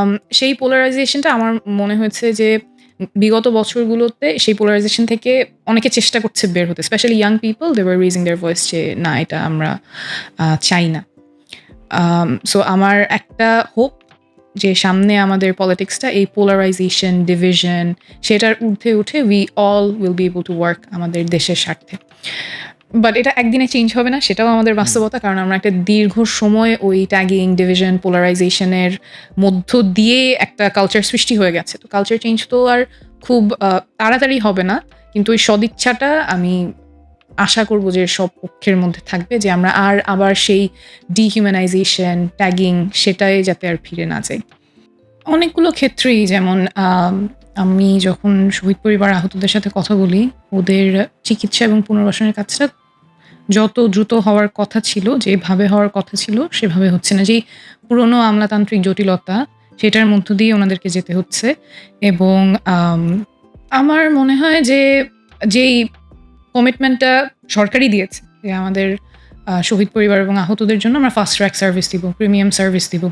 আম, সেই পোলারাইজেশনটা আমার মনে হয়েছে যে বিগত বছরগুলোতে সেই পোলারাইজেশন থেকে অনেকে চেষ্টা করছে বের হতে specially young people they were raising their voice যে না এটা আমরা চাই না। সো আমার একটা হোপ যে সামনে আমাদের পলিটিক্সটা এই পোলারাইজেশন ডিভিশন সেটার ঊর্ধ্বে উঠে we all will be able to work আমাদের দেশের স্বার্থে। বাট এটা একদিনে চেঞ্জ হবে না সেটাও আমাদের বাস্তবতা কারণ আমরা একটা দীর্ঘ সময় ওই ট্যাগিং ডিভিশন পোলারাইজেশনের মধ্য দিয়ে একটা কালচার সৃষ্টি হয়ে গেছে। তো কালচার চেঞ্জ তো আর খুব তাড়াতাড়ি হবে না কিন্তু ওই সদিচ্ছাটা আমি আশা করব যে সব পক্ষের মধ্যে থাকবে যে আমরা আর আবার সেই ডিহিউম্যানাইজেশন ট্যাগিং সেটাই যাতে আর ফিরে না যাই। অনেকগুলো ক্ষেত্রেই যেমন আম, যখন শহীদ পরিবার আহতদের সাথে কথা বলি ওদের চিকিৎসা এবং পুনর্বাসনের কাজটা যত দ্রুত হওয়ার কথা ছিল যেভাবে হওয়ার কথা ছিল সেভাবে হচ্ছে না। যেই পুরনো আমলাতান্ত্রিক জটিলতা সেটার মধ্য দিয়ে ওনাদেরকে যেতে হচ্ছে এবং আমার মনে হয় যে যেই কমিটমেন্টটা সরকারই দিয়েছে যে আমাদের শহীদ পরিবার এবং আহতদের জন্য আমরা ফাস্ট ট্র্যাক সার্ভিস দিব প্রিমিয়াম সার্ভিস দিব।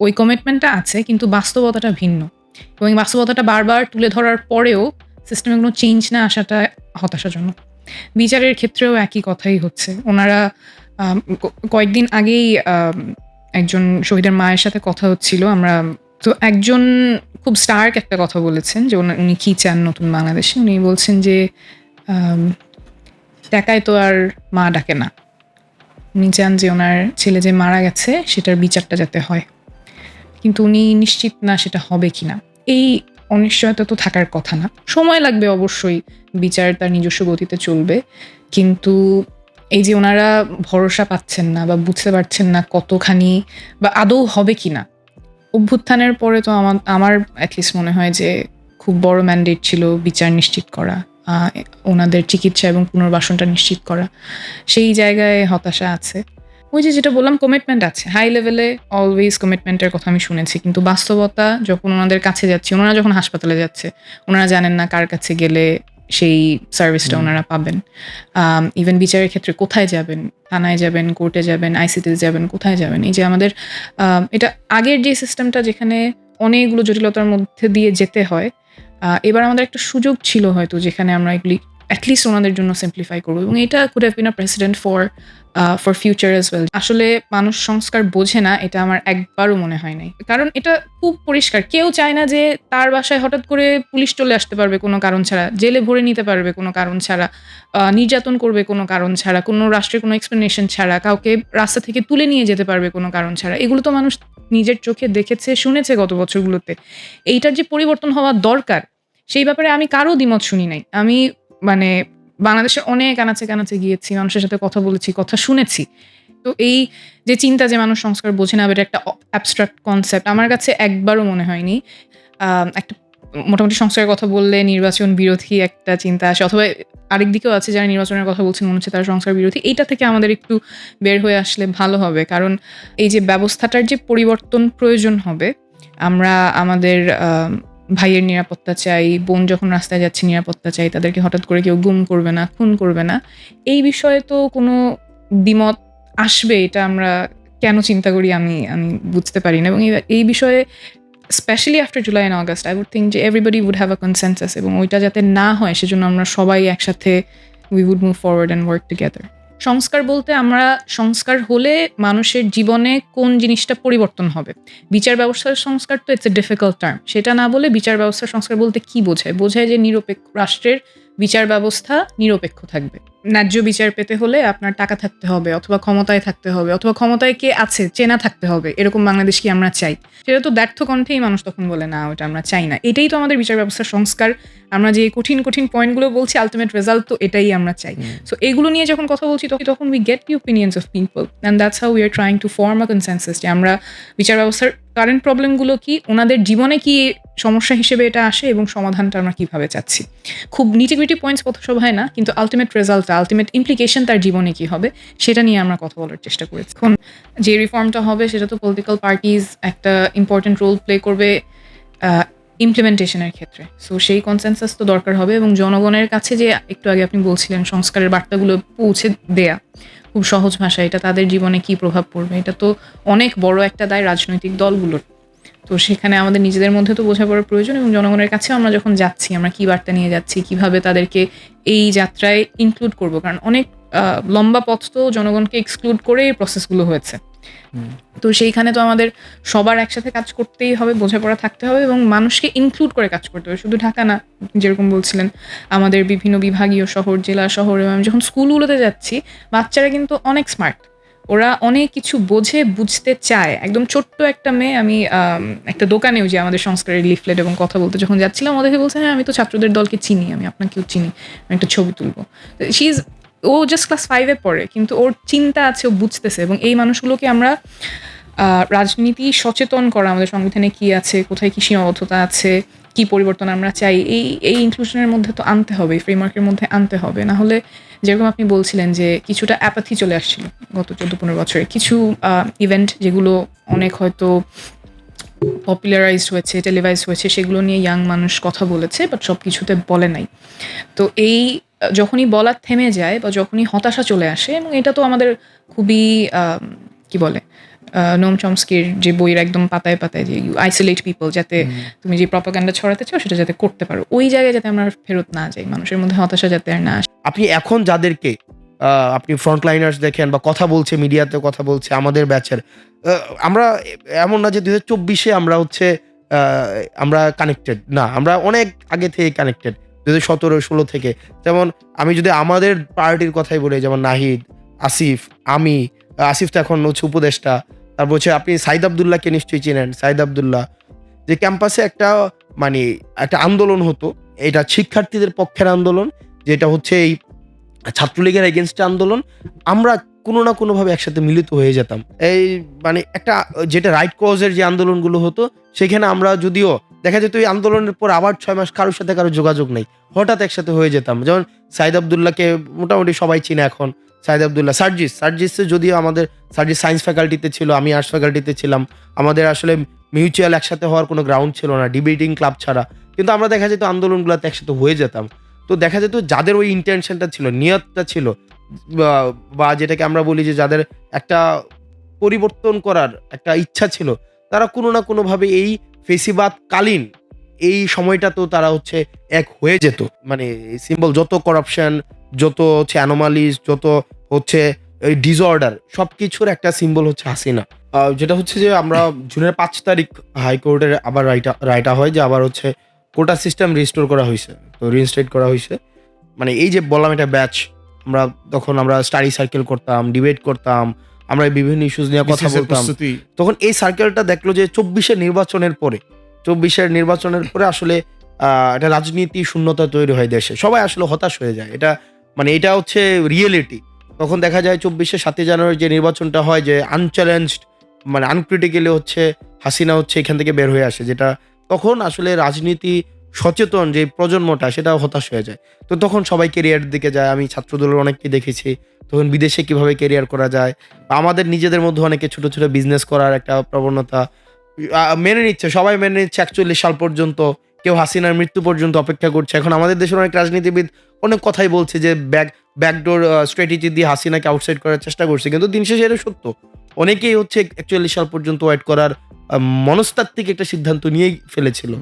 ওই কমিটমেন্টটা আছে কিন্তু বাস্তবতাটা ভিন্ন। এবং এই বাস্তবতাটা বারবার তুলে ধরার পরেও সিস্টেমে কোনো চেঞ্জ না আসাটা হতাশাজনক। বিচারের ক্ষেত্রেও একই কথাই হচ্ছে। ওনারা কয়েকদিন আগেই একজন শহীদের মায়ের সাথে কথা হচ্ছিল। আমরা, তো একজন খুব স্টার্ক একটা কথা বলেছেন যে উনি কি চান নতুন বাংলাদেশে? উনি বলছেন যে টাকায় তো আর মা ডাকে না। উনি চান যে ওনার ছেলে যে মারা গেছে, সেটার বিচারটা যাতে হয়। কিন্তু উনি নিশ্চিত না সেটা হবে কিনা। এই অনিশ্চয়তা তো থাকার কথা না। সময় লাগবে অবশ্যই, বিচার তার নিজস্ব গতিতে চলবে। কিন্তু এই যে ওনারা ভরসা পাচ্ছেন না বা বুঝতে পারছেন না কতখানি বা আদৌ হবে কিনা, অভ্যুত্থানের পরে তো আমার আমার অ্যাটলিস্ট মনে হয় যে খুব বড় ম্যান্ডেট ছিল বিচার নিশ্চিত করা ওনাদের চিকিৎসা এবং পুনর্বাসনটা নিশ্চিত করা। সেই জায়গায় হতাশা আছে। ওই যে যেটা বললাম কমিটমেন্ট আছে। হাই লেভেলে অলওয়েজ কমিটমেন্টের কথা আমি শুনেছি। কিন্তু বাস্তবতা যখন ওনাদের কাছে যাচ্ছি ওনারা যখন হাসপাতালে যাচ্ছে ওনারা জানেন না কার কাছে গেলে সেই সার্ভিসটা ওনারা পাবেন। ইভেন বিচারের ক্ষেত্রে কোথায় যাবেন? থানায় যাবেন কোর্টে যাবেন আইসিতে যাবেন কোথায় যাবেন? এই যে আমাদের এটা আগের যে সিস্টেমটা যেখানে অনেকগুলো জটিলতার মধ্যে দিয়ে যেতে হয় এবার আমাদের একটা সুযোগ ছিল হয়তো যেখানে আমরা এগুলি অ্যাটলিস্ট ওনাদের জন্য সিম্পলিফাই করব। এবং এটা could have been a precedent for for future as well আসলে মানুষ সংস্কার বোঝে না, এটা আমার একবারও মনে হয় নাই। কারণ এটা খুব পরিষ্কার। কেউ চায় না যে তার বাসায় হঠাৎ করে পুলিশ চলে আসতে পারবে কোনো কারণ ছাড়া, জেলে ভরে নিতে পারবে কোনো কারণ ছাড়া নির্যাতন করবে কোনো কারণ ছাড়া, কোনো রাষ্ট্রের কোনো এক্সপ্লেনেশন ছাড়া, কাউকে রাস্তা থেকে তুলে নিয়ে যেতে পারবে কোনো কারণ ছাড়া। এগুলো তো মানুষ নিজের চোখে দেখেছে, শুনেছে গত বছরগুলোতে। এইটার যে পরিবর্তন হওয়া দরকার, সেই ব্যাপারে আমি কারও দ্বিমত শুনি নাই। আমি মানে বাংলাদেশের অনেক আনাচে কানাচে গিয়েছি মানুষের সাথে কথা বলেছি কথা শুনেছি। তো এই যে চিন্তা যে মানুষ সংস্কার বোঝে না একটা অ্যাবস্ট্রাক্ট কনসেপ্ট আমার কাছে একবারও মনে হয়নি। একটা মোটামুটি সংস্কারের কথা বললে নির্বাচন বিরোধী একটা চিন্তা আসে অথবা আরেক দিকেও আছে যারা নির্বাচনের কথা বলছেন মনে হচ্ছে তারা সংস্কার বিরোধী। এইটা থেকে আমাদের একটু বের হয়ে আসলে ভালো হবে কারণ এই যে ব্যবস্থাটার যে পরিবর্তন প্রয়োজন হবে আমরা আমাদের আম, ভাইয়ের নিরাপত্তা চাই, বোন যখন রাস্তায় যাচ্ছে নিরাপত্তা চাই, তাদেরকে হঠাৎ করে কেউ গুম করবে না, খুন করবে না। এই বিষয়ে তো কোনো দ্বিমত আসবে, এটা আমরা কেন চিন্তা করি আমি আমি বুঝতে পারি না। এবং এই- বিষয়ে specially after July and August I would think যে everybody would have a consensus এবং ওইটা যাতে না হয়, সেজন্য আমরা সবাই একসাথে we would move forward and work together সংস্কার বলতে আমরা সংস্কার হলে মানুষের জীবনে কোন জিনিসটা পরিবর্তন হবে? বিচার ব্যবস্থার সংস্কার তো ইটস এ ডিফিকাল্ট টার্ম সেটা না বলে বিচার ব্যবস্থার সংস্কার বলতে কি বোঝায়? বোঝায় যে নিরপেক্ষ রাষ্ট্রের বিচার ব্যবস্থা নিরপেক্ষ থাকবে। ন্যায্য বিচার পেতে হলে আপনার টাকা থাকতে হবে অথবা ক্ষমতায় থাকতে হবে অথবা ক্ষমতায় কে আছে চেনা থাকতে হবে। এরকম বাংলাদেশ কি আমরা চাই? সেটা তো ব্যর্থ কণ্ঠেই মানুষ তখন বলে না ওটা আমরা চাই না। এটাই তো আমাদের বিচার ব্যবস্থার সংস্কার। আমরা যে কঠিন কঠিন পয়েন্টগুলো বলছি আলটিমেট রেজাল্ট তো এটাই আমরা চাই। সো এগুলো নিয়ে যখন কথা বলছি তখন তখন we get the opinions of people and that's how we are trying to form a consensus যে আমরা বিচার ব্যবস্থার কারেন্ট প্রবলেমগুলো কি, ওনাদের জীবনে কি সমস্যা হিসেবে এটা আসে এবং সমাধানটা আমরা কীভাবে চাচ্ছি? খুব নিটিগ্রিটি পয়েন্টস সভায় না, কিন্তু আলটিমেট রেজাল্টটা আলটিমেট ইমপ্লিকেশন তার জীবনে কি হবে, সেটা নিয়ে আমরা কথা বলার চেষ্টা করেছি। এখন যে রিফর্মটা হবে, সেটা তো পলিটিক্যাল পার্টিজ একটা ইম্পর্টেন্ট রোল প্লে করবে ইমপ্লিমেন্টেশনের ক্ষেত্রে। সো সেই কনসেনসাস তো দরকার হবে এবং জনগণের কাছে যে একটু আগে আপনি বলছিলেন সংস্কারের বার্তাগুলো পৌঁছে দেয়া। খুব সহজ ভাষায় এটা তাদের জীবনে কি প্রভাব পড়বে? এটা তো অনেক বড় একটা দায় রাজনৈতিক দলগুলোর। তো সেখানে আমাদের নিজেদের মধ্যে তো বোঝাপড়ার প্রয়োজন এবং জনগণের কাছেও আমরা যখন যাচ্ছি, আমরা কি বার্তা নিয়ে যাচ্ছি, কীভাবে তাদেরকে এই যাত্রায় ইনক্লুড করব? কারণ অনেক লম্বা পথ তো জনগণকে এক্সক্লুড করে এই প্রসেসগুলো হয়েছে। তো সেইখানে তো আমাদের সবার একসাথে কাজ করতেই হবে, বোঝাপড়া থাকতে হবে এবং মানুষকে ইনক্লুড করে কাজ করতে হবে। শুধু ঢাকা না যেরকম বলছিলেন, আমাদের বিভিন্ন বিভাগীয় শহর, জেলা শহর, এবং আমি যখন স্কুলগুলোতে যাচ্ছি, বাচ্চারা কিন্তু অনেক স্মার্ট ওরা অনেক কিছু বোঝে, বুঝতে চায়। একদম ছোট্ট একটা মেয়ে, আমি একটা দোকানেও যে আমাদের সংস্কারের লিফলেট এবং কথা বলতে যখন যাচ্ছিলাম, ওদেরকে বলছে হ্যাঁ আমি তো ছাত্রদের দলকে চিনি, আমি আপনাকেও চিনি, আমি একটা ছবি তুলবো। শি ইজ ও জাস্ট ক্লাস ফাইভে পড়ে, কিন্তু ওর চিন্তা আছে, ও বুঝতেছে এবং এই মানুষগুলোকে আমরা রাজনীতি সচেতন করা, আমাদের সংবিধানে কি আছে, কোথায় কি সীমাবদ্ধতা আছে, কি পরিবর্তন আমরা চাই, এই এই ইনক্লুশনের মধ্যে তো আনতে হবে ফ্রেমওয়ার্কের মধ্যে আনতে হবে। না হলে যেরকম আপনি বলছিলেন যে কিছুটা অ্যাপাথি চলে আসছিল গত চোদ্দ পনেরো বছরে। কিছু ইভেন্ট যেগুলো অনেক হয়তো পপুলারাইজড হয়েছে টেলিভাইজ হয়েছে, সেগুলো নিয়ে ইয়াং মানুষ কথা বলেছে বাট সব কিছুতে বলে নাই। তো এই যখনই বলার থেমে যায় বা যখনই হতাশা চলে আসে এবং এটা তো আমাদের খুবই কি বলে নোম চমস্কির যে বইয়ের একদম পাতায় পাতায় যে ইউ আইসোলেট পিপল যাতে তুমি যে প্রপাগান্ডা ছড়াতে চাও সেটা যাতে করতে পারো ওই জায়গায় যাতে আমরা ফেরত না যাই মানুষের মধ্যে হতাশা যাতে আর না আসে। আপনি এখন যাদেরকে আপনি ফ্রন্ট লাইনার্স দেখেন বা কথা বলছে মিডিয়াতে কথা বলছে আমাদের ব্যাচের আমরা এমন না যে দু হাজার চব্বিশে আমরা হচ্ছে আমরা কানেক্টেড না আমরা অনেক আগে থেকে কানেক্টেড দু হাজার সতেরো, ষোলো থেকে। যেমন আমি যদি আমাদের পার্টির কথাই বলি, যেমন নাহিদ, আসিফ, আমি, আসিফ তো এখন হচ্ছে উপদেষ্টা। তারপর হচ্ছে আপনি সাইদ আবদুল্লাহকে নিশ্চয়ই চেনেন, সাইদ আবদুল্লাহ। যে ক্যাম্পাসে একটা মানে একটা আন্দোলন হতো, এটা শিক্ষার্থীদের পক্ষের আন্দোলন, যেটা হচ্ছে এই ছাত্রলীগের এগেনস্টে আন্দোলন। আমরা কোনো না কোনোভাবে একসাথে মিলিত হয়ে যেতাম। এই মানে একটা, যেটা রাইট কজের যে আন্দোলনগুলো হতো, সেখানে আমরা যদিও দেখা যেত এই আন্দোলনের পর আবার ছয় মাস কারোর সাথে কারও যোগাযোগ নেই। হঠাৎ একসাথে হয়ে যেতাম। যেমন সাইদ আবদুল্লাহকে মোটামুটি সবাই চিনে এখন। সাইদ আবদুল্লাহ, সার্জিস, সার্জিসে যদিও আমাদের, সার্জিস সায়েন্স ফ্যাকাল্টিতে ছিল, আমি আর্টস ফ্যাকাল্টিতে ছিলাম। আমাদের আসলে মিউচুয়াল একসাথে হওয়ার কোনো গ্রাউন্ড ছিল না, ডিবেটিং ক্লাব ছাড়া। কিন্তু আমরা দেখা যেত আন্দোলনগুলোতে একসাথে হয়ে যেতাম। তো দেখা যেত যাদের ওই ইন্টেনশনটা ছিল, নিয়তটা ছিল বা- যেটাকে আমরা বলি যে যাদের একটা পরিবর্তন করার একটা ইচ্ছা ছিল, তারা কোনো না কোনোভাবে এই ফেসিবাদ কালীন এই সময়টা তো তারা হচ্ছে এক হয়ে যেত। মানে সিম্বল যত করাপশন যত হচ্ছে অ্যানোমালিস যত হচ্ছে ডিসঅর্ডার সব কিছুর একটা সিম্বল হচ্ছে হাসিনা। যেটা হচ্ছে যে আমরা জুনের পাঁচ তারিখ হাইকোর্টের আবার রাইটা রাইটা হয় যে আবার হচ্ছে কোটা সিস্টেম রিস্টোর করা হয়েছে তো রিইনস্টেট করা হয়েছে মানে এই যে বললাম এটা ব্যাচ আমরা তখন আমরা স্টাডি সার্কেল করতাম ডিবেট করতাম আমরা বিভিন্ন ইস্যুস নিয়ে কথা বলতাম। তখন এই সার্কেলটা দেখল যে চব্বিশের নির্বাচনের পরে চব্বিশের নির্বাচনের পরে আসলে একটা রাজনীতি শূন্যতা তৈরি হয় দেশে। সবাই আসলে হতাশ হয়ে যায়। এটা মানে এটা হচ্ছে রিয়েলিটি তখন দেখা যায় চব্বিশে সাতই জানুয়ারি যে নির্বাচনটা হয় যে আনচ্যালেঞ্জড মানে আনক্রিটিক্যালি হচ্ছে হাসিনা হচ্ছে এখান থেকে বের হয়ে আসে যেটা তখন আসলে রাজনীতি সচেতন যে প্রজন্মটা সেটা হতাশ হয়ে যায়। তো তখন সবাই কেরিয়ারের দিকে যায়। আমি ছাত্রদলের অনেককে দেখেছি। তখন বিদেশে কীভাবে কেরিয়ার করা যায়? আমাদের নিজেদের মধ্যে অনেকে ছোট ছোট বিজনেস করার একটা প্রবণতা মেনে নিচ্ছে। সবাই মেনে নিচ্ছে একচল্লিশ সাল পর্যন্ত, কেউ হাসিনার মৃত্যু পর্যন্ত অপেক্ষা করছে। এখন আমাদের দেশের অনেক রাজনীতিবিদ অনেক কথাই বলছে যে, ব্যাক ব্যাকডোর স্ট্র্যাটেজি দিয়ে হাসিনাকে আউটসাইড করার চেষ্টা করছে। কিন্তু দিন শেষে এটা সত্য। অনেকেই হচ্ছে একচল্লিশ সাল পর্যন্ত ওয়েট করার মনস্তাত্ত্বিক একটা সিদ্ধান্ত নিয়েই ফেলেছিল।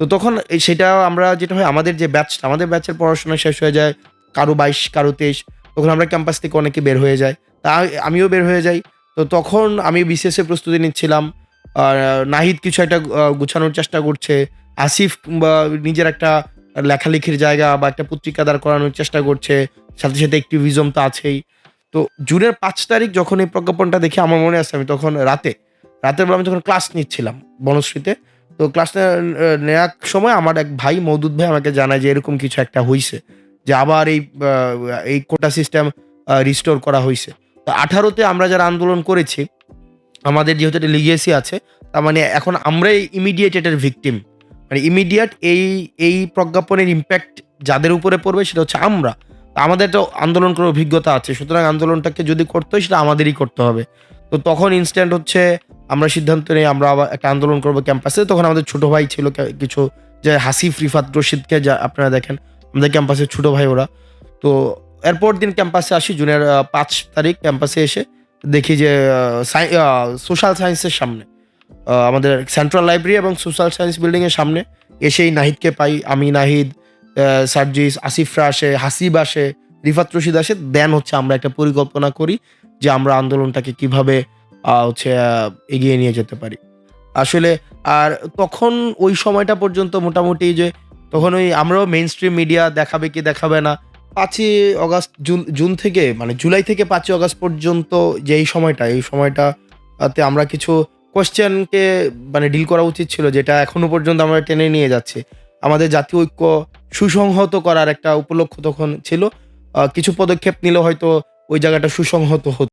তো তখন সেটা আমরা যেটা হয়, আমাদের যে ব্যাচটা আমাদের ব্যাচের পড়াশোনা শেষ হয়ে যায় কারও বাইশ, কারও তেইশ, তখন আমরা ক্যাম্পাস থেকে অনেকে বের হয়ে যায় তা আমিও বের হয়ে যাই। তো তখন আমি বিসিএস এর প্রস্তুতি নিচ্ছিলাম। নাহিদ কিছু একটা গুছানোর চেষ্টা করছে। আসিফ বা নিজের একটা লেখালেখির জায়গা বা একটা পত্রিকা দাঁড় করানোর চেষ্টা করছে। সাথে সাথে অ্যাক্টিভিজম তো আছেই। তো জুনের পাঁচ তারিখ যখন এই প্রজ্ঞাপনটা দেখে আমার মনে আছে, আমি তখন রাতে, রাতের বেলা আমি যখন ক্লাস নিচ্ছিলাম বনশ্রীতে তো ক্লাস নেওয়ার সময় আমার এক ভাই মৌদুদ ভাই আমাকে জানায় যে এরকম কিছু একটা হয়েছে যে আবার এই এই কোটা সিস্টেম রিস্টোর করা হয়েছে তো আঠারোতে আমরা যারা আন্দোলন করেছি, আমাদের যেহেতু একটা লিগেসি আছে, তার মানে এখন আমরাই ইমিডিয়েট এটার ভিকটিম মানে ইমিডিয়েট এই এই প্রজ্ঞাপনের ইম্প্যাক্ট যাদের উপরে পড়বে সেটা হচ্ছে আমরা। আমাদের তো আন্দোলন করার অভিজ্ঞতা আছে, সুতরাং আন্দোলনটাকে যদি করতে হয় সেটা আমাদেরই করতে হবে। তো তখন ইনস্ট্যান্ট হচ্ছে আমরা সিদ্ধান্ত নিই, আমরা আবার একটা আন্দোলন করব ক্যাম্পাসে। তখন আমাদের ছোট ভাই ছিল কিছু যে হাসিফ, রিফাত রশিদকে যা আপনারা দেখেন, আমাদের ক্যাম্পাসের ছোট ভাই ওরা। তো এরপর দিন ক্যাম্পাসে আসি, জুনের পাঁচ তারিখ ক্যাম্পাসে এসে দেখি যে সোশ্যাল সায়েন্সের সামনে আমাদের সেন্ট্রাল লাইব্রেরি এবং সোশ্যাল সায়েন্স বিল্ডিংয়ের সামনে এসেই নাহিদকে পাই। আমি, নাহিদ সার্জিস আসিফরা আসে, হাসিব আসে, রিফাত, রশিদ আসে। দেন হচ্ছে আমরা একটা পরিকল্পনা করি যে আমরা আন্দোলনটাকে কীভাবে হচ্ছে এগিয়ে নিয়ে যেতে পারি। আসলে আর তখন ওই সময়টা পর্যন্ত মোটামুটি যে তখন ওই আমরাও মেইন স্ট্রিম মিডিয়া দেখাবে কি দেখাবে না, পাঁচই অগাস্ট জুন জুন থেকে মানে জুলাই থেকে পাঁচই অগাস্ট পর্যন্ত যে এই সময়টা, এই সময়টাতে আমরা কিছু কোয়েশ্চেনকে মানে ডিল করা উচিত ছিল, যেটা এখনও পর্যন্ত আমরা টেনে নিয়ে যাচ্ছি। আমাদের জাতীয় ঐক্য সুসংহত করার একটা উপলক্ষ তখন ছিল। কিছু পদক্ষেপ নিলে হয়তো ওই জায়গাটা সুসংহত হতো।